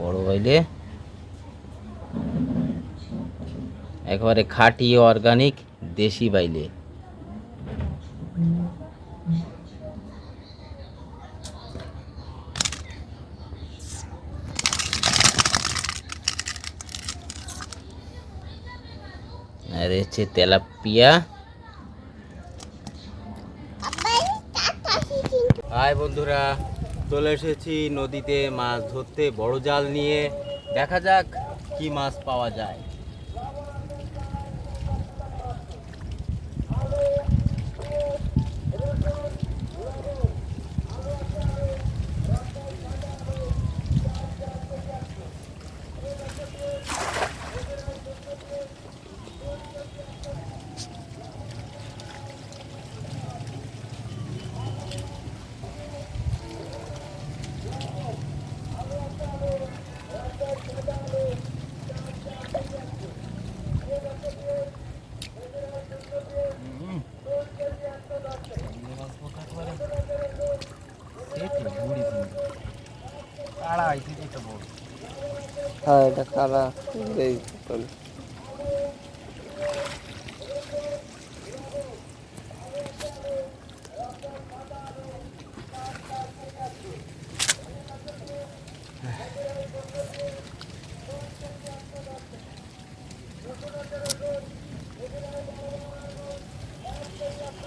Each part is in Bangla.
বড় বাইলে একেবারে খাঁটি অর্গানিক দেশি বাইলে। আর হচ্ছে তেলাপিয়া। হাই বন্ধুরা। চলে এসেছি নদীতে মাছ ধরতে বড় জাল নিয়ে। দেখা যাক কি মাছ পাওয়া যায়। হ্যাঁ এটা কারা এই বলে।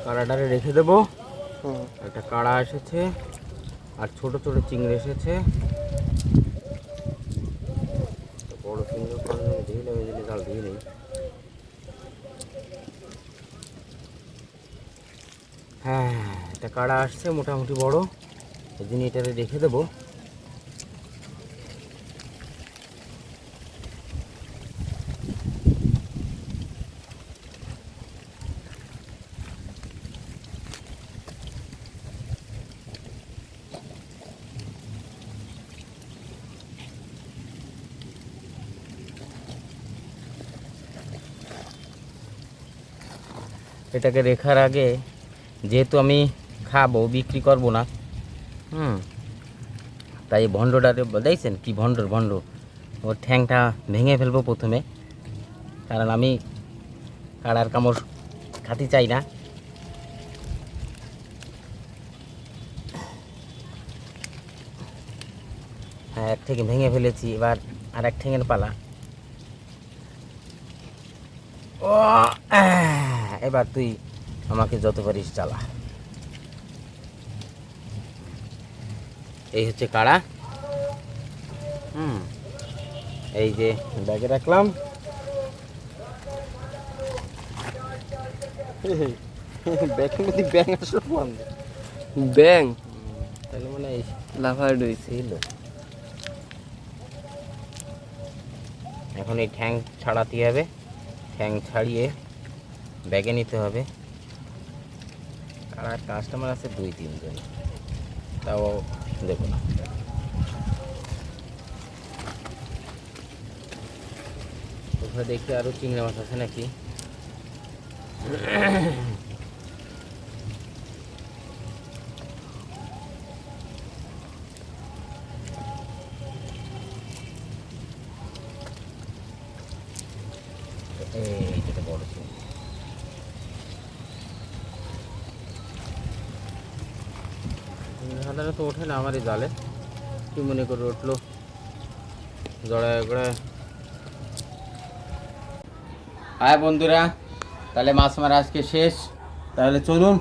কাড়াটারে রেখে দেবো। একটা কাড়া এসেছে আর ছোট ছোট চিংড়ি এসেছে তো বড় চিংড়ি পারলে দিয়ে নেবে দিলে জাল নেই হ্যাঁ এটা কাড়া আসছে মোটামুটি বড়। ওই জন্য এটাতে রেখে দেবো। এটাকে রেখার আগে যেহেতু আমি খাব, বিক্রি করব না, হুম, তাই ভণ্ডটারে দেখছেন কি ভণ্ডর ভণ্ড? ওর ঠ্যাংটা ভেঙে ফেলব প্রথমে, কারণ আমি কাড়ার কামড় খাতে চাই না। হ্যাঁ এক থেকে ভেঙে ফেলেছি, এবার আর এক ঠ্যাঙের পালা। ও এবার তুই আমাকে যত পারিস চালা। এই হচ্ছে কাড়া। হুম এই যে ব্যাগে রাখলাম। ব্যাগের মধ্যে ব্যাং আসলো ব্যাং তাহলে মানে ছিল। এখন এই ঠ্যাং ছাড়াতে হবে। ঠ্যাং ছাড়িয়ে ব্যাগে নিতে হবে। আর কাস্টমার আছে দুই তিনজন। তাও দেবো না। ওখানে দেখি আরও চিংড়ি মাছ আছে নাকি? এই যেটা বড় চিংড়ি সাধারণত ওঠে না আমার এই জালে। কি মনে করে উঠল? জড়ায় গড়ায়। হ্যাঁ বন্ধুরা, তাহলে মাছ মারা আজকে শেষ। তাহলে চলুন,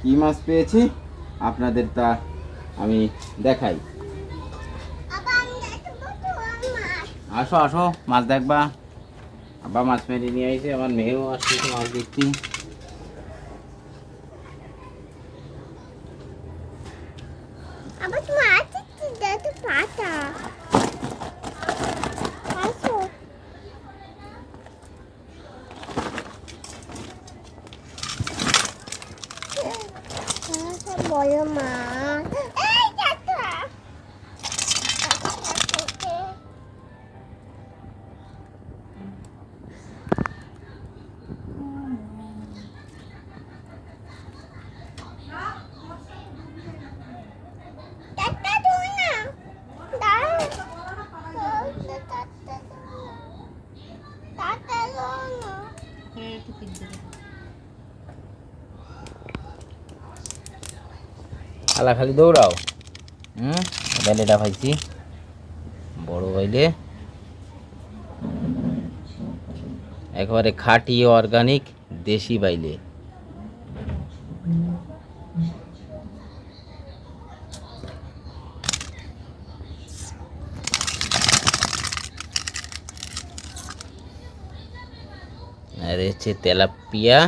কি মাছ পেয়েছি? আপনাদের তা আমি দেখাই। আসো আসো, মাছ দেখবা। আবার মাছ মেরে নিয়ে আইছে, আমার মেয়েও আসছে, মাছ দেখতে 我要买 খালা খালি দৌড়াও। হুম? বাইলেটা পাইছি বড় বাইলে একেবারে খাটি অর্গানিক দেশি বাইলে। আর হচ্ছে তেলাপিয়া।